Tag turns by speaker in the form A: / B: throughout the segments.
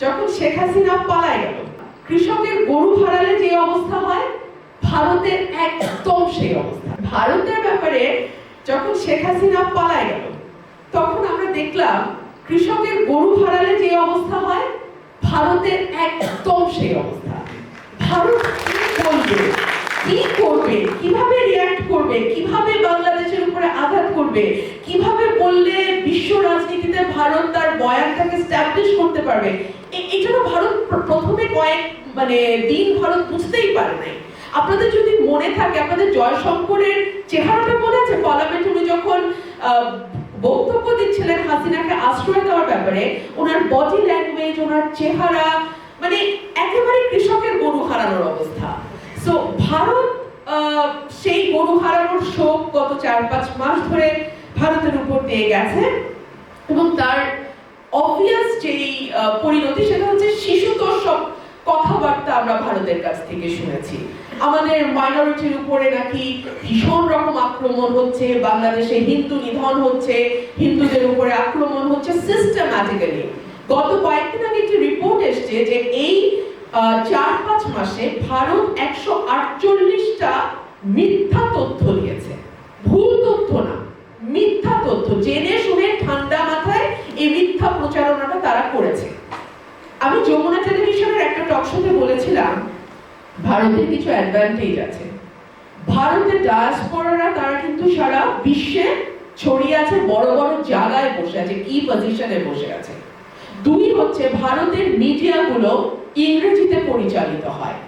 A: যখন শেখ হাসিনা পালায় গেল, কৃষকের গরু হারালে যে অবস্থা হয়? ভারতের একদম সেই অবস্থা। ভারতের ব্যাপারে যখন শেখ হাসিনা পালায় গেল, তখন আমরা দেখলাম কৃষকের গরু হারালে যে অবস্থা হয়? ভারতের একদম সেই অবস্থা। ভারত কি বলবে কি করবে? কীভাবে রিয়াক্ট করবে? কীভাবে বাংলাদেশের উপরে আঘাত করবে? কীভাবে বললে বিশ্ব রাজনীতিতে ভারত তার বয়ানটাকে স্ট্যাবলিশ করতে পারবে? এ- এটা না ভারত প্রথমে কয়েক মানে দিন ভারত বুঝতেই পারে নাই। আপনাদের যদি মনে থাকে, আপনাদের জয়শঙ্করের চেহারাটা মনে আছে? পার্লামেন্ট উনি যখন বক্তব্য দিচ্ছিলেন হাসিনাকে আশ্রয় দেওয়ার ব্যাপারে, ওনার বডি ল্যাঙ্গুয়েজ ওনার চেহারা মানে একেবারে কৃষকের গরু হারানোর অবস্থা। সো ভারত সেই গরু হারানোর শোক গত চার পাঁচ মাস ধরে ভারতের উপর দিয়ে গেছে এবং তার অবভিয়াস যেই পরিণতি, সেটা হচ্ছে শিশুতোষ সব কথাবার্তা আমরা ভারতের কাছ থেকে শুনেছি। আমাদের মাইনরিটির উপরে নাকি ভীষণ রকম আক্রমণ হচ্ছে, বাংলাদেশে হিন্দু নিধন হচ্ছে, হিন্দুদের উপরে আক্রমণ হচ্ছে সিস্টেম্যাটিক্যালি গত কয়েকদিন আগে একটি রিপোর্ট এসছে যে এই চার পাঁচ মাসে ভারত একশো আটচল্লিশটা মিথ্যা তথ্য দিয়েছে ভুল তথ্য না মিথ্যা তথ্য জেনে শুনে ঠান্ডা মাথায় এই মিথ্যা প্রচারণাটা তারা করেছে আমি যমুনা টেলিভিশনের একটা টক শোতে বলেছিলাম ভারতের কিছু অ্যাডভান্টেজ আছে। ভারতের ডায়াসপোরারা তারা কিন্তু সারা বিশ্বে ছড়িয়ে আছে, বড় বড় জায়গায় বসে আছে কি পজিশনে বসে আছে। দুই হচ্ছে, ভারতের মিডিয়াগুলো ইংরেজিতে পরিচালিত হয়।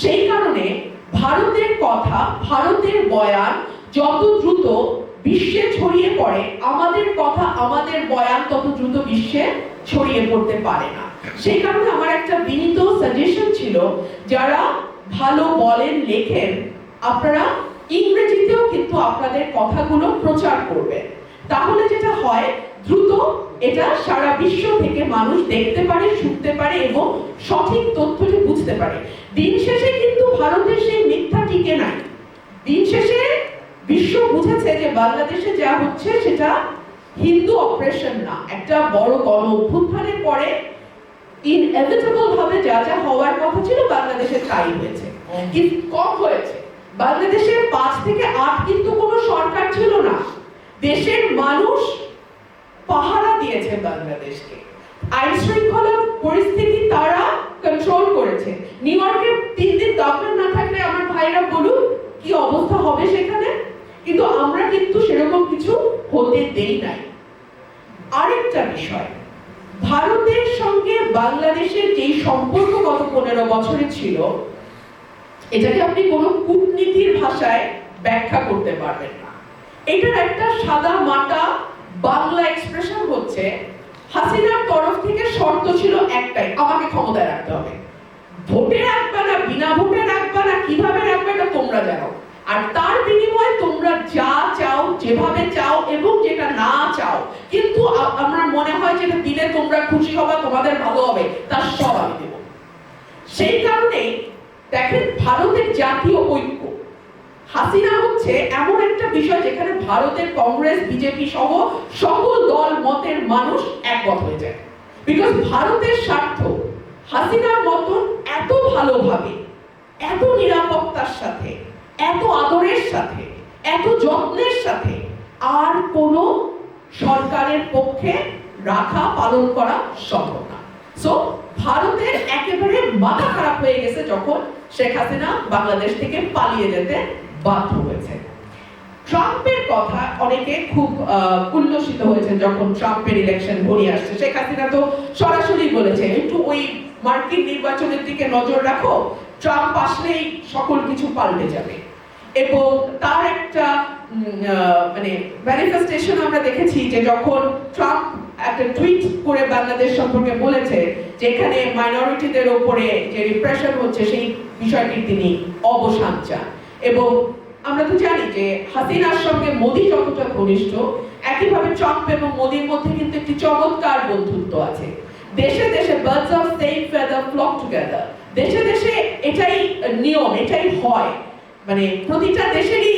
A: সেই কারণে ভারতের কথা, ভারতের বয়ান যত দ্রুত বিশ্বে ছড়িয়ে পড়ে, আমাদের কথা, আমাদের বয়ান তত দ্রুত বিশ্বে ছড়িয়ে পড়তে পারে না। সেই কারণে আমার একটা বিনীত সাজেশন ছিল, যারা ভালো বলেন, লেখেন, আপনারা ইংরেজিতেও কিন্তু আপনাদের কথাগুলো প্রচার করবেন। তাহলে যেটা হয়, দ্রুত এটা সারা বিশ্ব থেকে মানুষ দেখতে পারে, শুনতে পারে এবং সঠিক তথ্যটি বুঝতে পারে। দিন শেষে কিন্তু ভারতের সেই মিথ্যা টিকে নাই। দিন শেষে বিশ্ব বুঝেছে যে বাংলাদেশে যা হচ্ছে সেটা হিন্দু অপারেশন না, একটা বড় গণ অভ্যুত্থানের পরে ইনএভিটেবল ভাবে যা যা হওয়ার কথা ছিল বাংলাদেশে তাই হয়েছে। কম হয়েছে? বাংলাদেশের পাঁচ থেকে আট কিন্তু কোনো সরকার ছিল না। দেশের মানুষ পাহারা দিয়েছে বাংলাদেশকে। আইন শৃঙ্খলা পরিস্থিতি তারা কন্ট্রোল করেছে। নিউ ইয়র্কে তিন দিন গভর্নমেন্ট না থাকলে আমার ভাইরা বলুন কি অবস্থা হবে সেখানে। কিন্তু আমরা কিন্তু সেরকম কিছু হতে দেই নাই। আরেকটা বিষয়, ভারতের সঙ্গে বাংলাদেশের যেই সম্পর্ক গত পনেরো বছরে ছিল এটাকে আপনি কোনো কূটনীতির ভাষায় ব্যাখ্যা করতে পারবেন না। এটার একটা সাদা মাটা বাংলা এক্সপ্রেশন হচ্ছে, হাসিনার তরফ থেকে শর্ত ছিল একটাই, আমাকে ক্ষমতায় রাখতে হবে। ভোটে রাখবে না, বিনা ভোটে রাখবে না, কীভাবে রাখবে এটা তোমরা জানো। আর তার বিনিময়ে তোমরা যা চাও, যেভাবে চাও এবং যেটা না চাও, কিন্তু আমার মনে হয় যেটা দিলে তোমরা খুশি হবা, তোমাদের ভালো হবে, তার সব আমি দেবো। সেই কারণে দেখেন, ভারতের জাতীয় ঐক্য। হাসিনা হচ্ছে এমন একটা বিষয় যেখানে ভারতের কংগ্রেস, বিজেপি সহ সকল দল, মতের মানুষ একমত হয়ে যায়। বিকজ ভারতের স্বার্থ, হাসিনার মতন এত ভালোভাবে, এত নিরাপত্তার সাথে, এত আদরের সাথে, এত যত্নের সাথে আর কোনো সরকারের পক্ষে রাখা, পালন করা সম্ভব না। সো ভারতের একেবারে মাথা খারাপ হয়ে গেছে যখন শেখ হাসিনা বাংলাদেশ থেকে পালিয়ে যেতে বাধ্য হয়েছে। ট্রাম্পের কথা অনেকে খুব উল্লসিত হয়েছে যখন ট্রাম্পের ইলেকশন ঘনিয়ে আসছে। শেখ হাসিনা তো সরাসরি বলেছে, একটু ওই মার্কিন নির্বাচনের দিকে নজর রাখো, ট্রাম্প আসলেই সকল কিছু পাল্টে যাবে। এবং তার একটা মানে ম্যানিফেস্টেশন আমরা দেখেছি যে যখন ট্রাম্প একটা টুইট করে বাংলাদেশ সম্পর্কে বলেছে যে এখানে মাইনরিটিদের উপরে যে রিপ্রেশন হচ্ছে, সেই বিষয়টির তিনি অবসান চান। এবং আমরা তো জানি যে হাসিনার সঙ্গে মোদী যতটা ঘনিষ্ঠ, একইভাবে ট্রাম্প এবং মোদীর মধ্যে কিন্তু একটি চমৎকার বন্ধুত্ব আছে। দেশে দেশে birds of same feather flock together দেশে দেশে এটাই নিয়ম, এটাই হয়। মানে প্রতিটা দেশেরই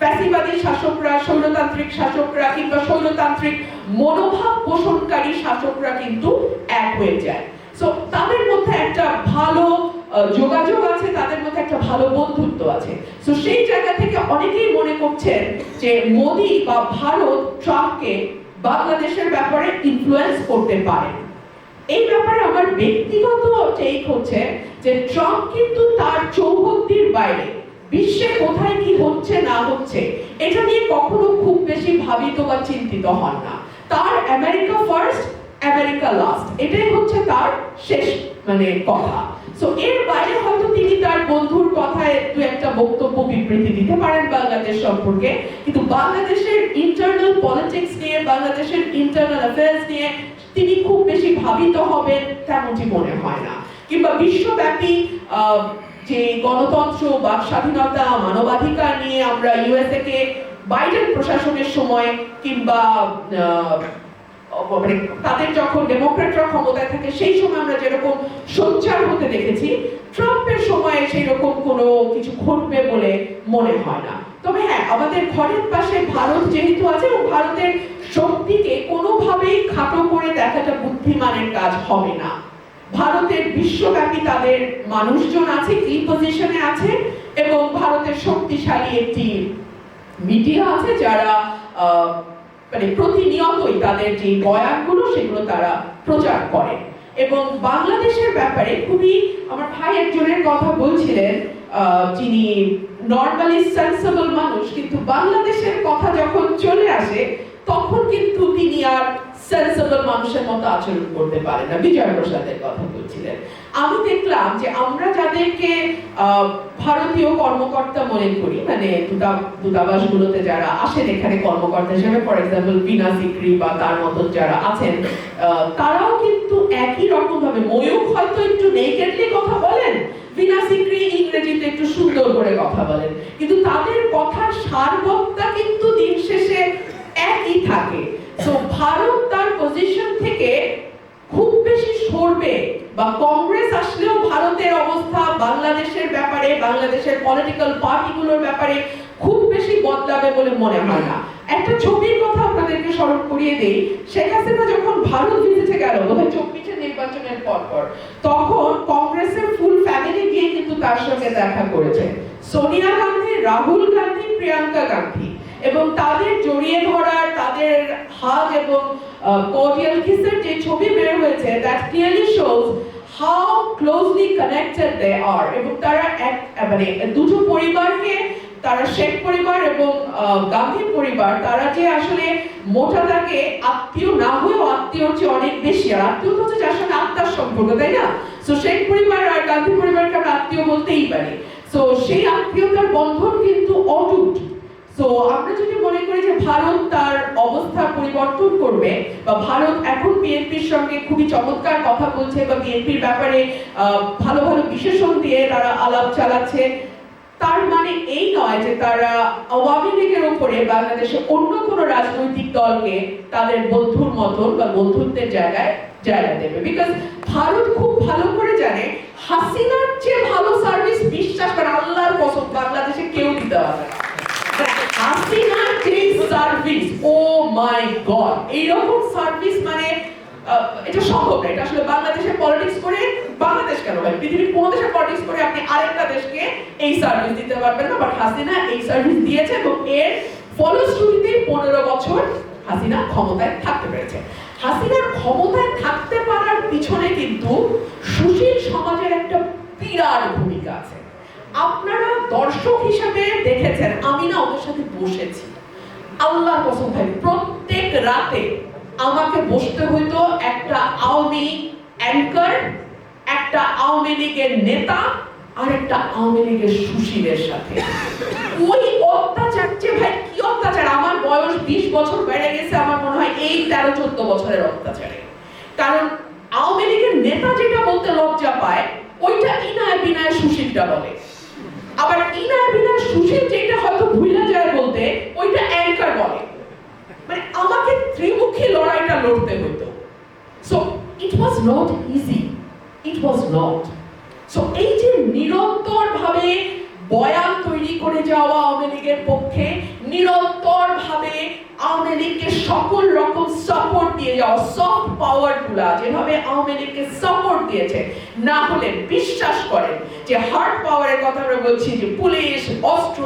A: ফ্যাসিবাদী শাসকরা, স্বৈরতান্ত্রিক শাসকরা কিংবা স্বৈরতান্ত্রিক মনোভাব পোষণকারী শাসকরা কিন্তু এক হয়ে যায়। সো আহ, যোগাযোগ আছে তাদের মধ্যে একটা ভালো বন্ধুত্ব আছে। তো সেই জায়গা থেকে অনেকেই মনে করছেন যে মোদি বা ভারত ট্রাম্পকে বাংলাদেশের ব্যাপারে ইনফ্লুয়েন্স করতে পারে। এই ব্যাপারে আমার ব্যক্তিগত টেক হচ্ছে যে ট্রাম্প কিন্তু তার চৌহদ্দির বাইরে বিশ্বে কোথায় কি হচ্ছে না হচ্ছে এটা নিয়ে কখনো খুব বেশি ভাবিত বা চিন্তিত হন না। তার আমেরিকা ফার্স্ট আমেরিকা লাস্ট এটাই হচ্ছে তার শেষ মানে কথা। সো এর বাইরে হয়তো তিনি তার বন্ধুর কথায় দু একটা বক্তব্য বিবৃতি দিতে পারেন বাংলাদেশ সম্পর্কে। কিন্তু বাংলাদেশের ইন্টারনাল পলিটিক্স নিয়ে, বাংলাদেশের ইন্টারনাল অ্যাফেয়ার্স নিয়ে তিনি খুব বেশি ভাবিত হবেন তেমনটি মনে হয় না। কিংবা বিশ্বব্যাপী যে গণতন্ত্র বা স্বাধীনতা, মানবাধিকার নিয়ে আমরা ইউএসএ কে বাইডেন প্রশাসনের সময় কিংবা মানে তাদের যখন ডেমোক্রেটরা ক্ষমতায় থাকে, সেই সময় আমরা যেরকম সোচ্চার হতে দেখেছি, ট্রাম্পের সময়ে সেই রকম কোনো কিছু ঘটবে বলে মনে হয় না। তবে হ্যাঁ আমাদের ঘরের পাশে ভারত যেহেতু আছে এবং ভারতের শক্তিকে কোনোভাবেই খাটো করে দেখাটা বুদ্ধিমানের কাজ হবে না। ভারতের বিশ্বব্যাপী তাদের মানুষজন আছে কি পজিশনে আছে, এবং ভারতের শক্তিশালী একটি মিডিয়া আছে যারা মানে প্রতিনিয়তই তাদের যে বয়ানগুলো সেগুলো তারা প্রচার করে। এবং বাংলাদেশের ব্যাপারে খুবই আমার ভাই একজনের কথা বলছিলেন যিনি নর্মালি সেন্সেবল মানুষ, কিন্তু বাংলাদেশের কথা যখন চলে আসে, তখন কিন্তু তিনি আর সেন্সেবল মানুষের মতো আচরণ করতে পারেন না। বিজয় প্রসাদের কথা বলছিলেন। আমি দেখলাম যে আমরা যাদেরকে ভারতীয় কর্মকর্তা মনে করি মানে দূতা, দূতাবাসগুলোতে যারা আসেন, এখানে কর্মকর্তা হিসেবে ফর এক্সাম্পল বিনা সিক্রি বা তার মতন যারা আছেন তারাও কিন্তু একই রকম ভাবে ময়ূক হয়তো একটু নেকেডলি কথা বলেন, বিনা সিক্রি ইংরেজিতে একটু সুন্দর করে কথা বলেন, কিন্তু তাদের কথার সারবক্তা কিন্তু দিন শেষে একই থাকে। ভারত পজিশন থেকে খুব বেশি সরবে বা কংগ্রেস আসলেও ভারতের অবস্থা, বাংলাদেশের ব্যাপারে, বাংলাদেশের পলিটিক্যাল পার্টিগুলোর ব্যাপারে খুব বেশি বদলাবে বলে মনে হয় না। একটা ছবির কথা আপনাদেরকে স্মরণ করিয়ে দেই। শেখ হাসিনা যখন ভারত ভিজিটে গেল, বোধহয় চব্বিশের নির্বাচনের পর পর তখন কংগ্রেসের ফুল ফ্যামিলি গিয়ে কিন্তু তার সঙ্গে দেখা করেছে। সোনিয়া গান্ধী, রাহুল গান্ধী, প্রিয়াঙ্কা গান্ধী। এবং তাদের জড়িয়ে ধরার, তাদের হাত এবং কর্ডিয়াল কিসের যে ছবি বের হয়েছে that clearly shows how closely connected they are এবং তারা এক মানে দুটো পরিবারকে, তারা শেখ পরিবার এবং গান্ধী পরিবার, তারা যে আসলে মোটা তাকে আত্মীয় না হয়েও আত্মীয়র চেয়ে অনেক বেশি। আর আত্মীয় হচ্ছে যার সঙ্গে আত্মার সম্পর্ক, তাই না? তো শেখ পরিবার আর গান্ধী পরিবারকে আমরা আত্মীয় বলতেই পারি। তো সেই আত্মীয়তার বন্ধন কিন্তু অটুট। তো আমরা যদি মনে করি যে ভারত তার অবস্থা পরিবর্তন করবে, বা ভারত এখন বিএনপির সঙ্গে খুবই চমৎকার কথা বলছে, বা বিএনপির ব্যাপারে ভালো ভালো বিশেষণ দিয়ে তারা আলাপ চালাচ্ছে, তার মানে এই নয় যে তারা আওয়ামী লীগের উপরে বাংলাদেশে অন্য কোনো রাজনৈতিক দলকে তাদের বন্ধুর মতন বা বন্ধুত্বের জায়গায় জায়গা দেবে। বিকজ ভারত খুব ভালো করে জানে, হাসিনার চেয়ে ভালো সার্ভিস বিশ্বাস করে আল্লাহর কসম বাংলাদেশে কেউ দিতে পারবে না। হাসিনার যে সার্ভিস ও মাই গড এইরকম সার্ভিস মানে এটা সম্ভব না এটা আসলে বাংলাদেশের পলিটিক্স করে বাংলাদেশ কেন ভাই পৃথিবীর দেশের পলিটিক্স করে আপনি আরেকটা দেশকে এই সার্ভিস দিতে পারবেন না বাট হাসিনা এই সার্ভিস দিয়েছে এবং এর ফলশ্রুতিতে পনেরো বছর হাসিনা ক্ষমতায় থাকতে পেরেছে হাসিনার ক্ষমতায় থাকতে পারার পিছনে কিন্তু সুশীল সমাজের একটা বিরাট ভূমিকা আছে আপনারা দর্শক হিসাবে দেখেছেন, আমি না ওদের সাথে বসেছি। আল্লাহ কসম ভাই, প্রত্যেক রাতে আমাকে বসতে হইতো একটা আওয়ামী অ্যাঙ্কার একটা আওয়ামী লীগের নেতা আর একটা আওয়ামী লীগের সুশীলের সাথে। ওই অত্যাচার, যে ভাই কি অত্যাচার? আমার বয়স বিশ বছর বেড়ে গেছে, আমার মনে হয় এই তেরো, চোদ্দ বছরের অত্যাচারে। কারণ আওয়ামী লীগের নেতা যেটা বলতে লজ্জা পায়, ওইটা ইনায় বিনায় সুশীলটা বলে। আবার ইনার বিনার সুশীল যেটা হয়তো ভুলে যায় বলতে, ওইটা অ্যাঙ্কার বলে। মানে আমাকে ত্রিমুখী লড়াইটা লড়তে হতো so it was not easy it was not so এই যে নিরন্তর ভাবে বয়ান তৈরি করে যাওয়া আওয়ামী লীগের পক্ষে নিরন্তর ভাবে আওয়ামী লীগকে সকল রকম সাপোর্ট দিয়ে যাওয়া সফট পাওয়ারগুলা যেভাবে আওয়ামী লীগকে সাপোর্ট দিয়েছে, না হলে বিশ্বাস করেন যে হার্ড পাওয়ারের কথা আমরা বলছি যে পুলিশ, অস্ত্র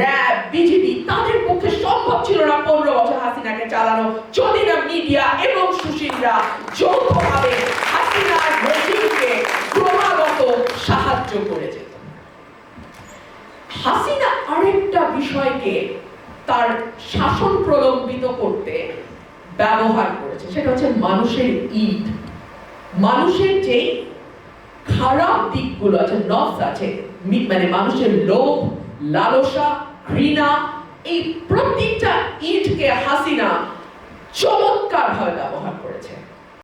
A: র্যাব বিজেপি তাদের পক্ষে সম্ভব ছিল না পনেরো বছর হাসিনাকে চালানো। যদি না মিডিয়া এবং সুশীলরা যৌথভাবে হাসিনার রেজিমকে ক্রমাগত সাহায্য করে যেত হাসিনা আরেকটা বিষয়কে তার শাসন প্রলম্বিত করতে ব্যবহার করেছে। সেটা হচ্ছে মানুষের ইট। মানুষের যে খারাপ দিকগুলো আছে, নফস আছে মানে মানুষের লোভ, লালসা, ঘৃণা, এই প্রত্যেকটা ইটকে হাসিনা চমৎকার ভাবে ব্যবহার করেছে।